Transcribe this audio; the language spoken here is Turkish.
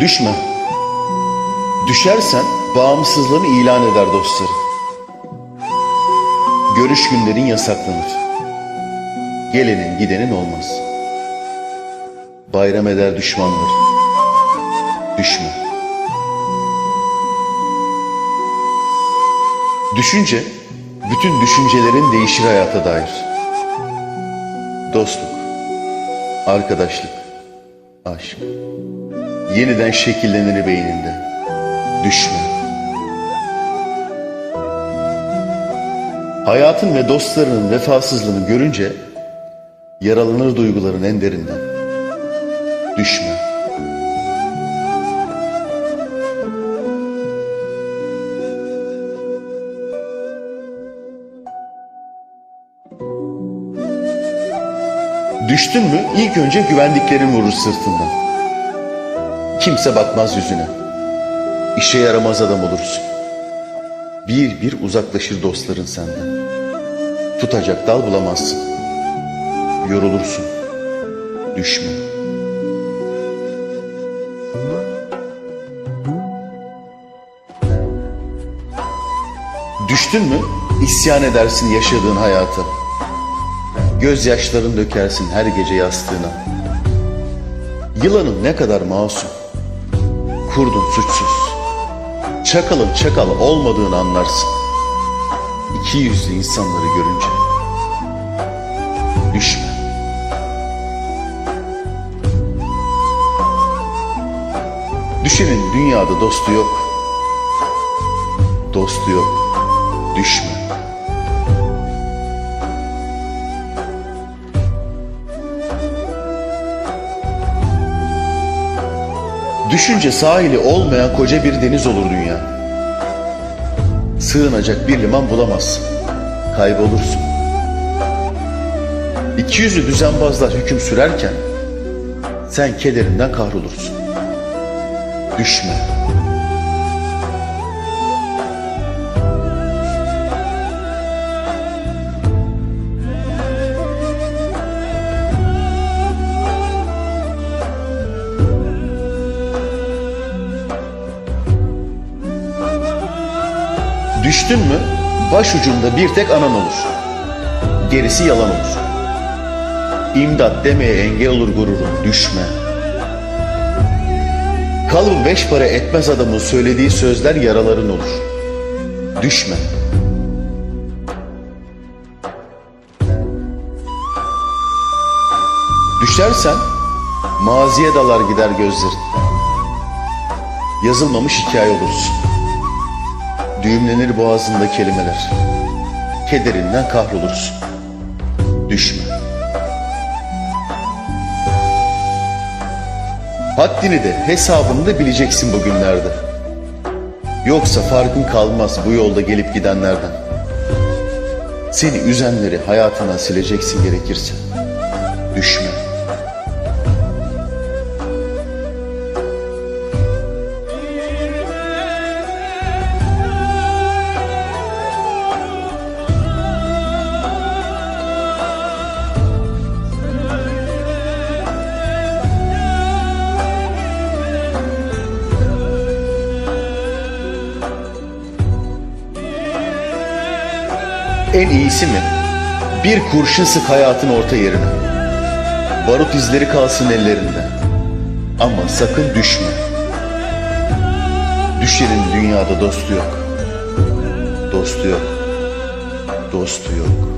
Düşme. Düşersen bağımsızlığını ilan eder dostları. Görüş günlerin yasaklanır. Gelenin gidenin olmaz. Bayram eder düşmanları. Düşme. Düşünce, bütün düşüncelerin değişir hayata dair. Dostluk, arkadaşlık, aşk yeniden şekillenir beyninde. Düşme. Hayatın ve dostlarının vefasızlığını görünce yaralanır duyguların en derinden. Düşme. Düştün mü ilk önce güvendiklerin vurur sırtından. Kimse bakmaz yüzüne. İşe yaramaz adam olursun. Bir bir uzaklaşır dostların senden. Tutacak dal bulamazsın. Yorulursun. Düşme. Düştün mü isyan edersin yaşadığın hayata. Gözyaşların dökersin her gece yastığına. Yılanın ne kadar masum, kurdun suçsuz. Çakalın çakal olmadığını anlarsın. İki yüzlü insanları görünce. Düşme. Düşenin dünyada dostu yok. Dostu yok. Düşme. Düşünce sahili olmayan koca bir deniz olur dünya. Sığınacak bir liman bulamazsın. Kaybolursun. İki yüzlü düzenbazlar hüküm sürerken sen kederinden kahrolursun. Düşme. Düştün mü başucunda bir tek anan olur. Gerisi yalan olur. İmdat demeye engel olur gururun düşme. Kalıbı beş para etmez adamın söylediği sözler yaraların olur. Düşme. Düşersen maziye dalar gider gözlerin. Yazılmamış hikaye olursun. Düğümlenir boğazında kelimeler. Kederinden kahrolursun. Düşme. Haddini de hesabını da bileceksin bugünlerde. Yoksa farkın kalmaz bu yolda gelip gidenlerden. Seni üzenleri hayatına sileceksin gerekirse. Düşme. En iyisi mi? Bir kurşun sık hayatın orta yerine. Barut izleri kalsın ellerinde. Ama sakın düşme. Düşenin dünyada dostu yok. Dostu yok. Dostu yok.